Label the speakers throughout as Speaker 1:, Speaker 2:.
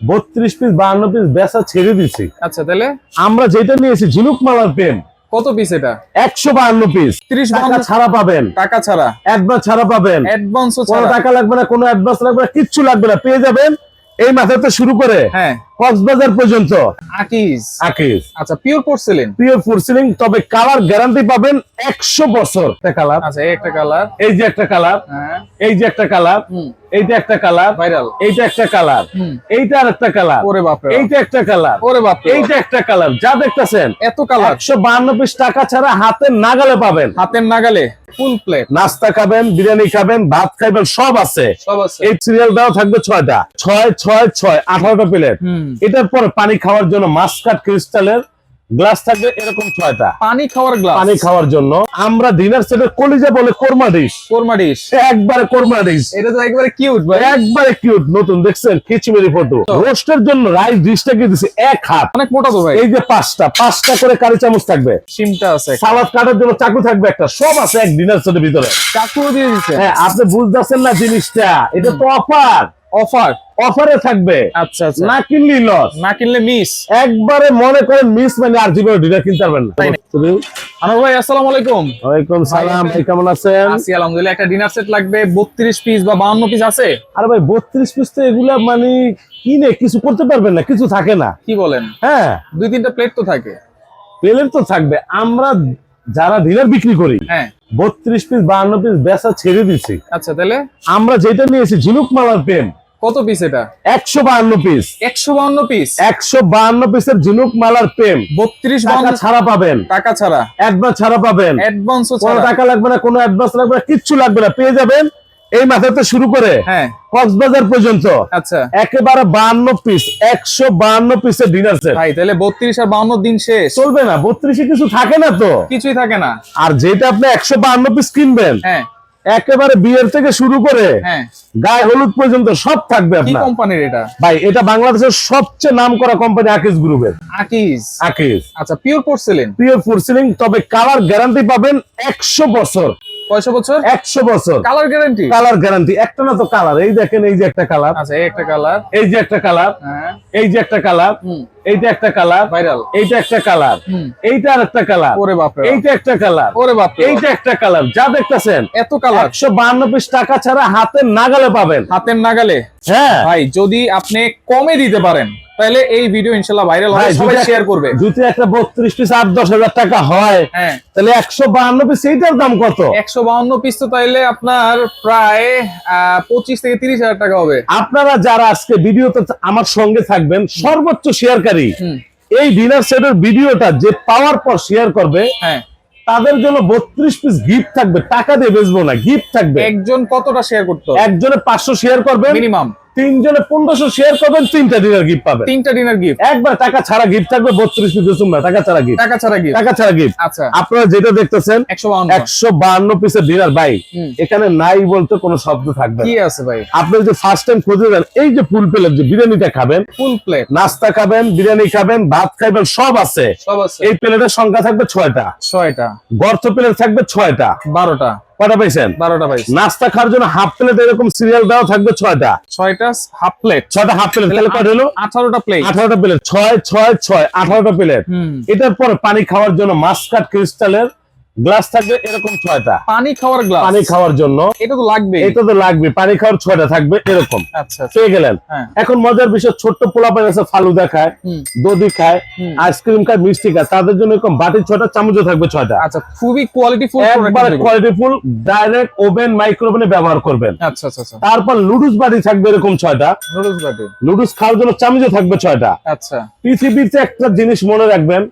Speaker 1: বত্রিশ পিস বাহান্ন পিস বেচা ছেড়ে দিছি।
Speaker 2: আচ্ছা তাহলে?
Speaker 1: আমরা যেটা নিয়েছি ঝিনুক মালার পেন
Speaker 2: কত পিস এটা?
Speaker 1: একশো বাহান্ন পিস
Speaker 2: 30
Speaker 1: টাকা ছাড়া পাবেন।
Speaker 2: টাকা ছাড়া?
Speaker 1: অ্যাডভান্স ছাড়া পাবেন।
Speaker 2: অ্যাডভান্স
Speaker 1: কোনো টাকা লাগবে না কোনো অ্যাডভান্স লাগবে না কিচ্ছু লাগবে না। পেয়ে যাবেন। এই মাথাতে শুরু করে।
Speaker 2: হ্যাঁ।
Speaker 1: কক্সবাজার পর্যন্ত।
Speaker 2: আকিজ।
Speaker 1: আকিস
Speaker 2: আচ্ছা পিওর পোর্সেলিন
Speaker 1: পিওর ফুডসিলিং তবে কালার গ্যারান্টি পাবেন একশো বছর। একটা কালার
Speaker 2: আচ্ছা এই একটা কালার
Speaker 1: এই যে একটা কালার
Speaker 2: হ্যাঁ।
Speaker 1: এই যে একটা কালার এইটা একটা কালার
Speaker 2: ভাইরাল
Speaker 1: এইটা একটা কালার এইটা আর একটা কালার
Speaker 2: ওরে বাপ।
Speaker 1: এইটা একটা কালার
Speaker 2: ওরে বাপ।
Speaker 1: এইটা একটা কালার যা দেখতেছেন
Speaker 2: এত কালার
Speaker 1: একশো বাহান্ন পিস টাকা ছাড়া হাতের নাগালে পাবেন।
Speaker 2: হাতের নাগালে? ফুল প্লেট
Speaker 1: নাস্তা খাবেন বিরিয়ানি খাবেন ভাত খাবেন সব আছে।
Speaker 2: সব আছে।
Speaker 1: এই সিরিয়াল দাও থাকবে ছয়টা। ছয় ছয় ছয় আঠারোটা প্লেট
Speaker 2: হুম।
Speaker 1: এটার পরে পানি খাওয়ার জন্য মাস্কাট ক্রিস্টালের গ্লাস থাকবে এরকম ছয়টা।
Speaker 2: পানি খাওয়ার গ্লাস।
Speaker 1: পানি খাওয়ার জন্য। আমরা ডিনার সেটের কলিজা বলে কোরমা ডিশ
Speaker 2: কোরমা ডিশ
Speaker 1: একবারে কোরমা ডিশ
Speaker 2: এটা তো একবারে কিউট ভাই।
Speaker 1: একবারে কিউট নতুন দেখছেন? খিচমিরি ফটো। রোস্টের জন্য রাইস ডিশটা কি দিছে এক হাত।
Speaker 2: অনেক মোটা তো ভাই।
Speaker 1: এই যে পাঁচটা পাঁচটা করে কারি চামচ থাকবে।
Speaker 2: সিমটা আছে
Speaker 1: সালাদ কাটার জন্য চাকু থাকবে একটা। সব আছে এক ডিনার সেটের ভিতরে।
Speaker 2: চাকু দিয়ে দিচ্ছে
Speaker 1: হ্যাঁ আপনি বুঝতেছেন না জিনিসটা। এটা তো অফার
Speaker 2: অফার
Speaker 1: অফারে থাকবে।
Speaker 2: আচ্ছা আচ্ছা।
Speaker 1: না কিনলি লস
Speaker 2: না কিনলে মিস
Speaker 1: একবারে মনে করেন মিস মানে আর জীবনে ডিনার কিনতে পারবেন না?
Speaker 2: আনোয়ার ভাই আসসালামু আলাইকুম।
Speaker 1: ওয়ালাইকুম সালাম কেমন আছেন?
Speaker 2: আছি আলহামদুলিল্লাহ। একটা ডিনার সেট লাগবে 32 পিস বা 52 পিস আছে?
Speaker 1: আরে ভাই বত্রিশ পিস তো এগুলা মানে কিনে কিছু করতে পারবেন না কিছু থাকে না।
Speaker 2: কি বলেন?
Speaker 1: হ্যাঁ।
Speaker 2: দুই তিনটা প্লেট তো থাকে।
Speaker 1: প্লেট তো থাকবে। আমরা যারা ডিনার বিক্রি করি
Speaker 2: হ্যাঁ।
Speaker 1: বত্রিশ পিস বাহান্ন পিস বেচা ছেড়ে দিছি।
Speaker 2: আচ্ছা তাহলে?
Speaker 1: আমরা যেটা নিয়েছি ঝিনুক মালার পেন
Speaker 2: কত পিস এটা?
Speaker 1: একশো বাহান্ন পিস
Speaker 2: 152 পিস
Speaker 1: একশো বাহান্ন পিসের ঝিনুক মালার পেন
Speaker 2: 32
Speaker 1: টাকা ছাড়া পাবেন।
Speaker 2: টাকা ছাড়া।
Speaker 1: অ্যাডভান্স ছাড়া পাবেন।
Speaker 2: অ্যাডভান্সও ছাড়া।
Speaker 1: টাকা লাগবে না কোনো অ্যাডভান্স লাগবে না কিচ্ছু লাগবে না। পেয়ে যাবেন এই মাথাতে শুরু করে
Speaker 2: হ্যাঁ।
Speaker 1: কক্সবাজার পর্যন্ত।
Speaker 2: আচ্ছা।
Speaker 1: একেবারে বাহান্ন পিস একশো বাহান্ন পিসের ডিনার সেট
Speaker 2: ভাই তাহলে 32 আর 52 দিন শেষ।
Speaker 1: চলবে না বত্রিশে কিছু থাকে না তো।
Speaker 2: কিছুই থাকে না।
Speaker 1: আর যেটা আপনি একশো বাহান্ন পিস কিনবেন
Speaker 2: হ্যাঁ।
Speaker 1: একেবারে বিয়ের থেকে শুরু করে
Speaker 2: হ্যাঁ।
Speaker 1: গায়ে হলুদ পর্যন্ত সব থাকবে আপনার।
Speaker 2: কোম্পানির এটা?
Speaker 1: ভাই এটা বাংলাদেশের সবচেয়ে নাম করা কোম্পানি আকিস গ্রুপের
Speaker 2: আকিজ
Speaker 1: আকিস
Speaker 2: আচ্ছা পিওর পোর্সেলিন
Speaker 1: পিওর পোর্সেলিন তবে কালার গ্যারান্টি পাবেন একশো বছর।
Speaker 2: কয়শো বছর?
Speaker 1: একশো বছর।
Speaker 2: কালার গ্যারান্টি
Speaker 1: কালার গ্যারান্টি একটা না তো কালার এই দেখেন এই যে একটা কালার
Speaker 2: আচ্ছা এই একটা কালার
Speaker 1: এই যে একটা কালার
Speaker 2: হ্যাঁ।
Speaker 1: এই যে একটা কালার এইটা একটা কালার
Speaker 2: ভাইরাল
Speaker 1: এইটা একটা কালার
Speaker 2: হুম।
Speaker 1: এইটা আর একটা কালার
Speaker 2: ওরে বাপ।
Speaker 1: এইটা একটা কালার
Speaker 2: ওরে বাপ
Speaker 1: এইটা একটা কালার যা দেখতেছেন
Speaker 2: এত কালার
Speaker 1: একশো বাহান্ন পিস টাকা ছাড়া হাতের নাগালে পাবেন।
Speaker 2: হাতের নাগালে?
Speaker 1: হ্যাঁ।
Speaker 2: ভাই যদি আপনি কমে দিতে পারেন তাহলে এই ভিডিও ইনশাল্লাহ ভাইরাল হবে সবাই শেয়ার করবে।
Speaker 1: যদি একটা বত্রিশ পিস আট দশ হাজার টাকা হয়।
Speaker 2: হ্যাঁ।
Speaker 1: তাহলে একশো বাহান্ন পিস এইটার দাম কত?
Speaker 2: একশো বাউন্ন পিস তো তাইলে আপনার প্রায় পঁচিশ থেকে তিরিশ হাজার টাকা হবে।
Speaker 1: আপনারা যারা আজকে ভিডিওতে আমার সঙ্গে থাকবেন সর্বোচ্চ শেয়ারকারী এই ডিনার সেটের ভিডিওটা যে পাওয়ার পর শেয়ার করবে
Speaker 2: হ্যাঁ।
Speaker 1: তাদের জন্য বত্রিশ পিস গিফট থাকবে। টাকা দিয়ে বেচবো না গিফট থাকবে।
Speaker 2: একজন কতটা শেয়ার করতে?
Speaker 1: একজনে পাঁচশো শেয়ার করবে
Speaker 2: মিনিমাম
Speaker 1: তিনজনে পনেরোশো শেয়ার করবেন তিনটা ডিনার গিফট পাবেন।
Speaker 2: তিনটা ডিনার গিফট
Speaker 1: একবার টাকা ছাড়া গিফট থাকবে বত্রিশ পিস না টাকা ছাড়া গিফট
Speaker 2: টাকা ছাড়া গিফট
Speaker 1: টাকা ছাড়া গিফট
Speaker 2: আচ্ছা।
Speaker 1: আপনারা যেটা দেখতেছেন
Speaker 2: একশো
Speaker 1: বাহান্ন। পিসের ডিনার ভাই এখানে নাই বলতে কোনো শব্দ থাকবে
Speaker 2: কি আছে ভাই?
Speaker 1: আপনি যে ফার্স্ট টাইম খুঁজে দেন এই যে ফুল প্লেট যে বিরিয়ানিটা খাবেন
Speaker 2: ফুল প্লেট
Speaker 1: নাস্তা খাবেন বিরিয়ানি খাবেন ভাত খাবেন সব আছে।
Speaker 2: সব আছে।
Speaker 1: এই প্লেটের সংখ্যা থাকবে ছয়টা।
Speaker 2: ছয়টা।
Speaker 1: গর্ত প্লেট থাকবে ছয়টা।
Speaker 2: বারোটা।
Speaker 1: কটা পাইছেন?
Speaker 2: বারোটা পাইছেন
Speaker 1: নাস্তা খাওয়ার জন্য হাফ প্লেট এরকম সিরিয়াল দেওয়া থাকবে ছয়টা।
Speaker 2: ছয়টা হাফ প্লেট
Speaker 1: ছয়টা হাফ প্লেট তাহলে কটা হলো?
Speaker 2: আঠারোটা প্লেট
Speaker 1: আঠারোটা প্লেট ছয় ছয় ছয় আঠারোটা প্লেট এটার পরে পানি খাওয়ার জন্য মাস্কাট ক্রিস্টালের গ্লাস থাকবে এরকম ছয়টা।
Speaker 2: পানি খাওয়ার গ্লাস?
Speaker 1: পানি খাওয়ার জন্য।
Speaker 2: এটা তো লাগবে
Speaker 1: এটা তো লাগবে পানি খাওয়ার ছয়টা থাকবে এরকম।
Speaker 2: আচ্ছা আচ্ছা।
Speaker 1: পেয়ে গেলেন।
Speaker 2: হ্যাঁ।
Speaker 1: এখন মজার বিষয় ছোট্ট পোলা পানি আছে ফালুদা খায় দধি খায় আইসক্রিম খায় মিষ্টি খায় তাদের জন্য এরকম বাটির ছয়টা চামচও থাকবে ছয়টা।
Speaker 2: আচ্ছা খুবই কোয়ালিটি ফুল
Speaker 1: একবার কোয়ালিটি ফুল ডাইরেক্ট ওভেন মাইক্রোওভেনে ব্যবহার করবেন।
Speaker 2: আচ্ছা আচ্ছা আচ্ছা।
Speaker 1: তারপর লুডুস বাটি থাকবে এরকম ছয়টা।
Speaker 2: নুডলস বাটি।
Speaker 1: লুডুস খাওয়ার জন্য চামচও থাকবে ছয়টা।
Speaker 2: আচ্ছা।
Speaker 1: পৃথিবীতে একটা জিনিস মনে রাখবেন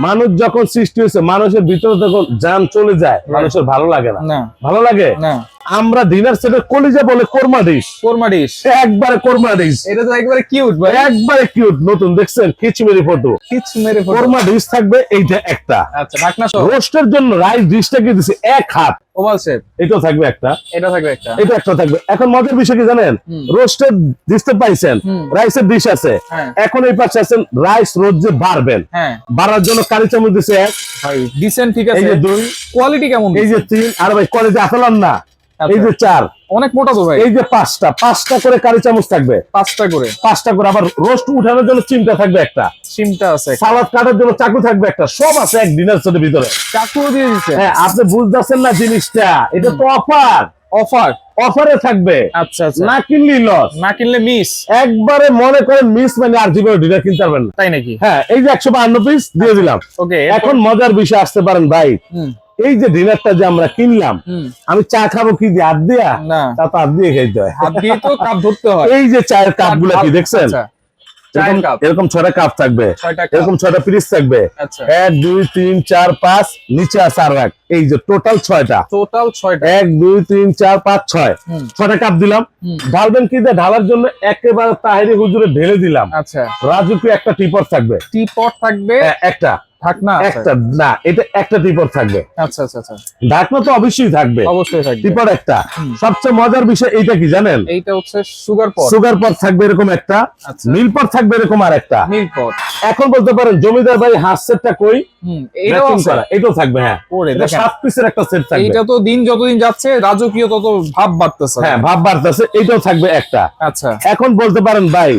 Speaker 1: মানুষ যখন সৃষ্টি হয়েছে মানুষের ভিতরে যখন যান চলে যায় মানুষের ভালো লাগে না।
Speaker 2: না।
Speaker 1: ভালো লাগে?
Speaker 2: না।
Speaker 1: আমরা ডিনার সেটের কলিজা বলে কোরমা ডিশ
Speaker 2: কোরমা ডিশ
Speaker 1: একবারে কোরমা ডিশ
Speaker 2: এটা তো একবারে কিউট ভাই।
Speaker 1: একবারে কিউট নতুন দেখছেন? খিচমিরি ফটো।
Speaker 2: কিচ মেরে ফটো।
Speaker 1: কোরমা ডিশ থাকবে এইটা একটা।
Speaker 2: আচ্ছা ঢাকনা সহ।
Speaker 1: রোস্টের জন্য রাইস ডিশটা কি দিছে? এক হাত।
Speaker 2: ওভাল শেপ
Speaker 1: এটাও থাকবে একটা।
Speaker 2: এটা থাকবে একটা।
Speaker 1: এটা একটা থাকবে। এখন মজার বিষয় কি জানেন। রোস্টের ডিশটা পাইছেন। রাইসের ডিশ আছে।
Speaker 2: হ্যাঁ।
Speaker 1: এখন এই পাশে আছেন রাইস রোজ যে বাড়বেন।
Speaker 2: হ্যাঁ।
Speaker 1: বাড়ার জন্য কারি চামচ দিছে এক।
Speaker 2: ভাই ডিসেন্ট ঠিক
Speaker 1: এই যে দুই।
Speaker 2: কোয়ালিটি কেমন
Speaker 1: এই যে তিন। আর ভাই কলেজে আসলাম না। এই যে চার।
Speaker 2: অনেক মোটা তো ভাই।
Speaker 1: এই যে পাঁচটা পাঁচটা করে কারি চামচ থাকবে।
Speaker 2: পাঁচটা করে।
Speaker 1: পাঁচটা করে আবার রোস্ট উঠানোর জন্য চিমটা থাকবে একটা।
Speaker 2: সিমটা আছে
Speaker 1: সালাদ কাটার জন্য চাকু থাকবে একটা। সব আছে এক ডিনার সেটের ভিতরে।
Speaker 2: চাকুও দিয়ে দিচ্ছে
Speaker 1: হ্যাঁ আপনি বুঝতেছেন না জিনিসটা? এটা তো অফার
Speaker 2: অফার
Speaker 1: অফারে থাকবে।
Speaker 2: আচ্ছা আচ্ছা।
Speaker 1: না কিনলি লস
Speaker 2: না কিনলে মিস
Speaker 1: একবারে মনে করেন মিস মানে আর জীবনে ডিনার কিনতে পারবেন না।
Speaker 2: তাই নাকি?
Speaker 1: হ্যাঁ এই যে একশো বাহান্ন পিস দিয়ে দিলাম।
Speaker 2: ওকে
Speaker 1: এখন মজার বিষয় আসতে পারেন ভাই। এই যে ডিনারটা যে আমরা কিনলাম আমি চা খাব কি দিয়ে? হাত দিয়া? তা তো হাত দিয়ে খাইতে হয়।
Speaker 2: হাত দিয়ে তো কাপ ধরতে হয়।
Speaker 1: এই যে চায়ের কাপগুলা কি দেখছেন?
Speaker 2: আচ্ছা,
Speaker 1: এরকম- ছয়টা কাপ থাকবে। এরকম ছয়টা পিস থাকবে।
Speaker 2: আচ্ছা।
Speaker 1: এক দুই তিন চার পাঁচ নিচে আছে আর এক। এই যে টোটাল ছয়টা।
Speaker 2: টোটাল ছয়টা।
Speaker 1: এক দুই তিন চার পাঁচ ছয়। ছয়টা কাপ দিলাম। ঢালবেন কি দিয়ে? ঢালার জন্য একেবারে তাহেরি হুজুরে ঢেলে দিলাম।
Speaker 2: আচ্ছা।
Speaker 1: রাজুকে একটা টিপট থাকবে।
Speaker 2: টিপট থাকবে।
Speaker 1: একটা।
Speaker 2: ঢাকনা
Speaker 1: একটা না এটা একটা থাকবে।
Speaker 2: আচ্ছা আচ্ছা আচ্ছা।
Speaker 1: ঢাকনা তো অবশ্যই থাকবে।
Speaker 2: অবশ্যই থাকবে।
Speaker 1: একটা। সবচেয়ে মজার বিষয় এইটা কি জানেন?
Speaker 2: এইটা হচ্ছে সুগার পট
Speaker 1: সুগার পট থাকবে এরকম একটা
Speaker 2: আচ্ছা।
Speaker 1: পট থাকবে এরকম আর একটা।
Speaker 2: পট
Speaker 1: এখন বলতে পারেন জমিদার হাঁস সেটটা কই?
Speaker 2: হুম এটাও
Speaker 1: করা এটাও থাকবে হ্যাঁ। এটা সাত পিসের একটা সেট থাকবে।
Speaker 2: এইটা তো দিন যতদিন যাচ্ছে রাজকীয় তত ভাব বাড়তেছে।
Speaker 1: হ্যাঁ ভাব বাড়তেছে এটাও থাকবে একটা।
Speaker 2: আচ্ছা।
Speaker 1: এখন বলতে পারেন ভাই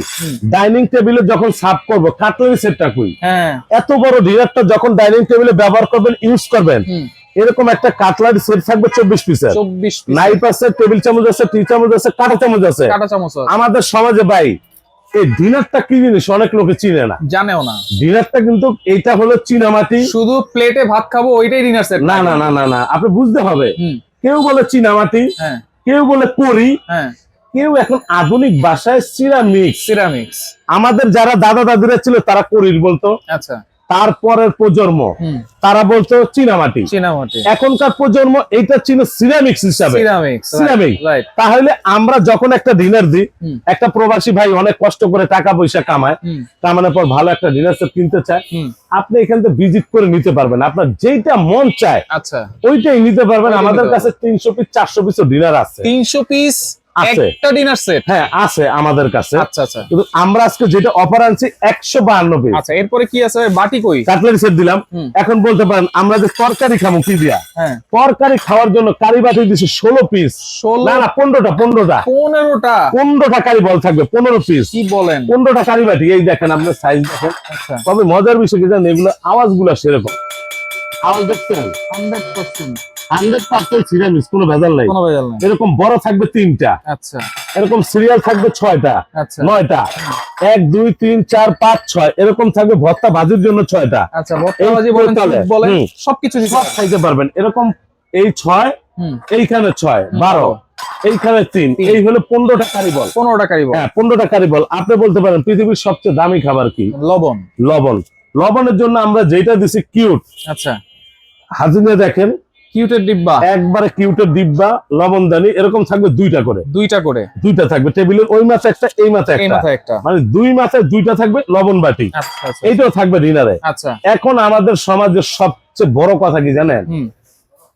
Speaker 1: ডাইনিং টেবিলে যখন সার্ভ করব কাটলারি সেটটা কই?
Speaker 2: হ্যাঁ।
Speaker 1: এত বড় ডিনারটা যখন ডাইনিং টেবিলে ব্যবহার করবেন ইউজ করবেন এরকম একটা কাটলারি সেট থাকবে চব্বিশ পিসের
Speaker 2: চব্বিশ
Speaker 1: নাইফ আছে টেবিল চামচ আছে টি চামচ আছে কাঁটা চামচ আছে।
Speaker 2: কাটা চামচ আছে।
Speaker 1: আমাদের সমাজে ভাই এই ডিনারটা কি জিনিস? অনেক লোকে চিনে না।
Speaker 2: জানেও না।
Speaker 1: ডিনারটা কিন্তু এইটা হলো চীনামাটি।
Speaker 2: শুধু প্লেটে ভাত খাব ওইটাই ডিনার সেট
Speaker 1: না না না না না আপনি বুঝতে হবে। কেউ বলে চীনামাটি
Speaker 2: হ্যাঁ।
Speaker 1: কেউ বলে করি
Speaker 2: হ্যাঁ।
Speaker 1: কেউ এখন আধুনিক ভাষায় সিরামিক্স
Speaker 2: সিরামিক্স
Speaker 1: আমাদের যারা দাদা দাদিরা ছিল তারা করির বলতো।
Speaker 2: আচ্ছা।
Speaker 1: তারপরের প্রজন্ম তারা বলতো চীনামাটি।
Speaker 2: চীনামাটি।
Speaker 1: এখনকার প্রজন্ম এইটা ছিল সিরামিক্স হিসাবে। তাহলে আমরা যখন একটা ডিনার দিই একটা প্রবাসী ভাই অনেক কষ্ট করে টাকা পয়সা কামায়
Speaker 2: তার
Speaker 1: মানে পর ভালো একটা ডিনার সেট কিনতে চায় আপনি এখান থেকে ভিজিট করে নিতে পারবেন। আপনার যেটা মন চায়
Speaker 2: আচ্ছা।
Speaker 1: ওইটাই নিতে পারবেন। আমাদের কাছে তিনশো পিস চারশো পিসও ডিনার আছে।
Speaker 2: তিনশো পিস। একটা ডিনার সেট?
Speaker 1: হ্যাঁ আছে আমাদের কাছে।
Speaker 2: আচ্ছা আচ্ছা।
Speaker 1: কিন্তু আমরা আজকে যেটা অফার আনছি একশো বাহান্ন পিস
Speaker 2: আচ্ছা এরপরে কি আছে? বাটি কই?
Speaker 1: সেট দিলাম। এখন বলতে পারেন আমরা যে তরকারি খাব কি দিয়া
Speaker 2: হ্যাঁ।
Speaker 1: তরকারি খাওয়ার জন্য কারি বাটি দিছি ষোলো পিস
Speaker 2: ষোলো?
Speaker 1: না না পনেরোটা পনেরোটা।
Speaker 2: পনেরোটা?
Speaker 1: পনেরোটা কারি বল থাকবে পনেরো পিস
Speaker 2: কি বলেন?
Speaker 1: পনেরোটা কারি বাটি এই দেখেন আপনার সাইজ দেখেন।
Speaker 2: আচ্ছা।
Speaker 1: তবে মজার বিষয় কি জানেন এগুলো আওয়াজগুলা সেরকম। আওয়াজ দেখছেন?
Speaker 2: Hundred percent.
Speaker 1: Hundred percent ceramics কোনো ভেজাল নাই।
Speaker 2: কোনো ভেজাল নাই।
Speaker 1: এরকম বড় থাকবে তিনটা।
Speaker 2: আচ্ছা।
Speaker 1: এরকম সিরিয়াল থাকবে ছয়টা
Speaker 2: আচ্ছা।
Speaker 1: নয়টা। এক দুই তিন চার পাঁচ ছয়। এরকম থাকবে ভর্তা ভাজির জন্য ছয়টা।
Speaker 2: আচ্ছা ভর্তাবাজি
Speaker 1: এই
Speaker 2: বলেন
Speaker 1: তোলে।
Speaker 2: স্যুপ বলেন
Speaker 1: হুম।
Speaker 2: সবকিছু
Speaker 1: সব খাইতে পারবেন। এরকম এই ছয় এইখানে ছয় বারো। এইখানে তিন। এই হলো পনেরোটা হ্যাঁ পনেরোটা বল আপনি বলতে পারেন পৃথিবীর সবচেয়ে দামি খাবার কি?
Speaker 2: লবণ।
Speaker 1: লবণ। লবণের জন্য আমরা যেটা দিছি কিউট
Speaker 2: আচ্ছা।
Speaker 1: হাজিনে দেখেন
Speaker 2: কিউটের ডিব্বা?
Speaker 1: একবারে কিউটের ডিব্বা লবণদানি এরকম থাকবে দুইটা করে।
Speaker 2: দুইটা করে।
Speaker 1: দুইটা থাকবে টেবিলের ওই মাথা একটা এই
Speaker 2: এই
Speaker 1: একটা। মানে দুই মাথায় দুইটা থাকবে লবণ বাটি।
Speaker 2: আচ্ছা আচ্ছা।
Speaker 1: এইটাও থাকবে ডিনারে।
Speaker 2: আচ্ছা।
Speaker 1: এখন আমাদের সমাজের সবচেয়ে বড় কথা কি জানেন?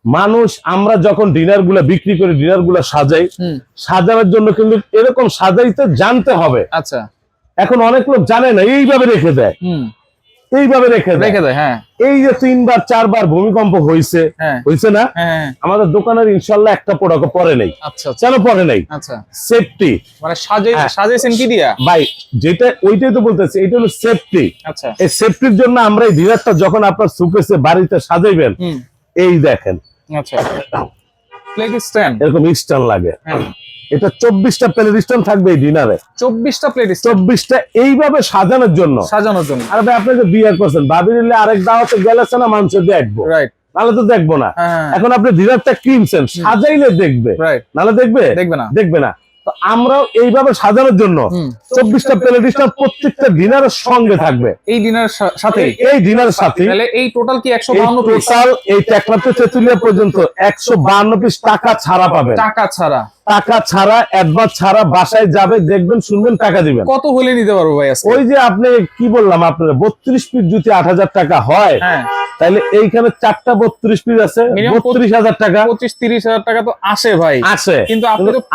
Speaker 1: মানুষ আমরা যখন ডিনারগুলা বিক্রি করে ডিনারগুলা সাজাই সাজানোর জন্য কিন্তু এরকম সাজাইতে জানতে হবে।
Speaker 2: আচ্ছা।
Speaker 1: এখন অনেক লোক জানে না এইভাবে রেখে দেয়। এইভাবে রেখে
Speaker 2: রেখে দেয় হ্যাঁ।
Speaker 1: এই যে তিনবার চারবার ভূমিকম্প হয়েছে
Speaker 2: হ্যাঁ।
Speaker 1: হয়েছে না?
Speaker 2: হ্যাঁ হ্যাঁ।
Speaker 1: আমাদের দোকানের ইনশাল্লাহ একটা প্রোডাক্ট পরে নেই।
Speaker 2: আচ্ছা আচ্ছা।
Speaker 1: কেন পরে নেই?
Speaker 2: আচ্ছা।
Speaker 1: সেফটি
Speaker 2: মানে
Speaker 1: হ্যাঁ।
Speaker 2: সাজেছেন কি দিয়া?
Speaker 1: ভাই যেটা ওইটাই তো বলতেছি এটা হলো সেফটি
Speaker 2: আচ্ছা।
Speaker 1: এই সেফটির জন্য আমরা এই ডিনারটা যখন আপনার সুকেসে বাড়িতে সাজাইবেন এই দেখেন।
Speaker 2: আচ্ছা। প্লেট স্ট্যান্ড
Speaker 1: এরকম স্টান লাগে।
Speaker 2: হ্যাঁ।
Speaker 1: এটা চব্বিশটা প্লেট স্ট্যান্ড থাকবে এই ডিনারে
Speaker 2: চব্বিশটা প্লেট
Speaker 1: চব্বিশটা এইভাবে সাজানোর জন্য।
Speaker 2: সাজানোর জন্য।
Speaker 1: আর ভাই আপনি যে বিয়ে করছেন ভাবি নিলে আরেক দাওয়াতে গেলেছে না মানুষের দেখব।
Speaker 2: রাইট
Speaker 1: নাহলে তো দেখব না।
Speaker 2: হ্যাঁ।
Speaker 1: এখন আপনি ডিনারটা কিনছেন সাজাইলে দেখবে। নাহলে দেখবে?
Speaker 2: দেখবে না।
Speaker 1: দেখবে না। তো আমরাও এইভাবে সাজানোর জন্য চব্বিশটা প্লেট স্ট্যান্ড প্রত্যেকটা ডিনারের সঙ্গে থাকবে।
Speaker 2: এই ডিনার সাথে
Speaker 1: এই ডিনারের সাথে
Speaker 2: তাহলে এই টোটাল কি একশো বাহান্ন
Speaker 1: টোটাল এই তেতুলিয়া পর্যন্ত একশো বান্ন পিস টাকা ছাড়া পাবে
Speaker 2: টাকা ছাড়া।
Speaker 1: টাকা ছাড়া অ্যাডভান্স ছাড়া বাসায় যাবে দেখবেন শুনবেন টাকা দিবেন।
Speaker 2: কত হলে নিতে পারব ভাই
Speaker 1: ওই যে আপনি কি বললাম আপনার বত্রিশ পিস যদি আট হাজার টাকা হয়
Speaker 2: হ্যাঁ।
Speaker 1: তাহলে এইখানে চারটা বত্রিশ পিস আছে বত্রিশ হাজার টাকা।
Speaker 2: পঁচিশ তিরিশ হাজার টাকা তো আসে ভাই।
Speaker 1: আছে
Speaker 2: কিন্তু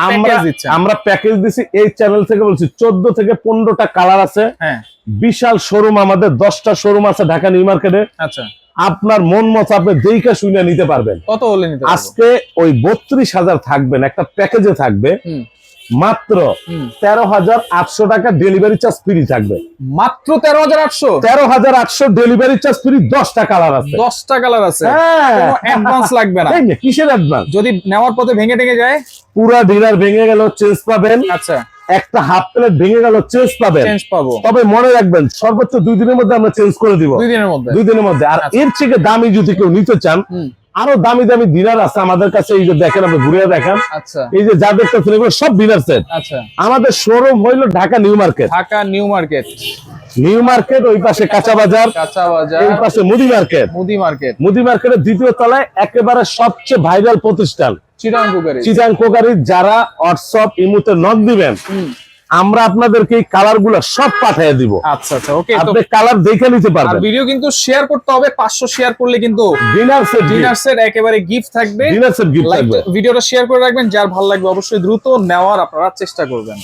Speaker 1: আমরা আমরা প্যাকেজ দিছি এই চ্যানেল থেকে বলছি চোদ্দ থেকে পনেরোটা কালার আছে।
Speaker 2: হ্যাঁ।
Speaker 1: বিশাল শোরুম আমাদের দশটা শোরুম আছে ঢাকা নিউ মার্কেটে।
Speaker 2: আচ্ছা।
Speaker 1: আপনার মন মতো আপনি দেখে শুনে নিতে পারবেন।
Speaker 2: কত হলে নিতে
Speaker 1: আজকে ওই বত্রিশ হাজার থাকবেন একটা প্যাকেজে থাকবে। মাত্র তেরো হাজার আটশো টাকা ডেলিভারি চার্জ ফ্রি থাকবে।
Speaker 2: মাত্র তেরো হাজার আটশো?
Speaker 1: তেরো হাজার আটশো ডেলিভারি চার্জ ফ্রি দশটা কালার আছে।
Speaker 2: দশটা কালার আছে।
Speaker 1: হ্যাঁ।
Speaker 2: অ্যাডভান্স লাগবে না।
Speaker 1: কিসের অ্যাডভান্স
Speaker 2: যদি নেওয়ার পথে ভেঙে টেঙে যায়?
Speaker 1: পুরা ডিনার ভেঙে গেল চেঞ্জ পাবেন।
Speaker 2: আচ্ছা।
Speaker 1: একটা হাফ প্লেট ভেঙে গেল চেঞ্জ পাবেন।
Speaker 2: চেঞ্জ পাবো।
Speaker 1: তবে মনে রাখবেন সর্বোচ্চ দুই দিনের মধ্যে আমরা চেঞ্জ করে দিব।
Speaker 2: দুই দিনের মধ্যে।
Speaker 1: দুই দিনের মধ্যে। আর
Speaker 2: আচ্ছা।
Speaker 1: এর থেকে দামি যদি কেউ নিতে চান আরও দামি দামি ডিনার আছে আমাদের কাছে এই যে দেখেন আপনি ঘুরে দেখান।
Speaker 2: আচ্ছা।
Speaker 1: এই যে যা দেখতেছেন এগুলো সব ডিনার সেট
Speaker 2: আচ্ছা।
Speaker 1: আমাদের শোরুম হইল Dhaka new market.
Speaker 2: Dhaka new market.
Speaker 1: New market ওই পাশে কাঁচা বাজার
Speaker 2: কাঁচা
Speaker 1: এই পাশে মুদি মার্কেট।
Speaker 2: মুদি মার্কেট।
Speaker 1: মুদি মার্কেটের দ্বিতীয় তলায় একেবারে সবচেয়ে ভাইরাল প্রতিষ্ঠান। চিটাং কোকারি যারা হোয়াটসঅ্যাপ ইমুতে নক দিবেন আমরা আপনাদেরকে এই কালারগুলো সব পাঠিয়ে দিব।
Speaker 2: আচ্ছা আচ্ছা ওকে
Speaker 1: আপনি কালার দেখে নিতে পারবেন।
Speaker 2: ভিডিও কিন্তু শেয়ার করতে হবে পাঁচশো শেয়ার করলে কিন্তু
Speaker 1: ডিনার সেট
Speaker 2: ডিনার সেট একেবারে গিফট থাকবে।
Speaker 1: ডিনার সেট গিফট থাকবে।
Speaker 2: ভিডিওটা শেয়ার করে রাখবেন যার ভালো লাগবে অবশ্যই দ্রুত নেওয়ার আপনারা চেষ্টা করবেন।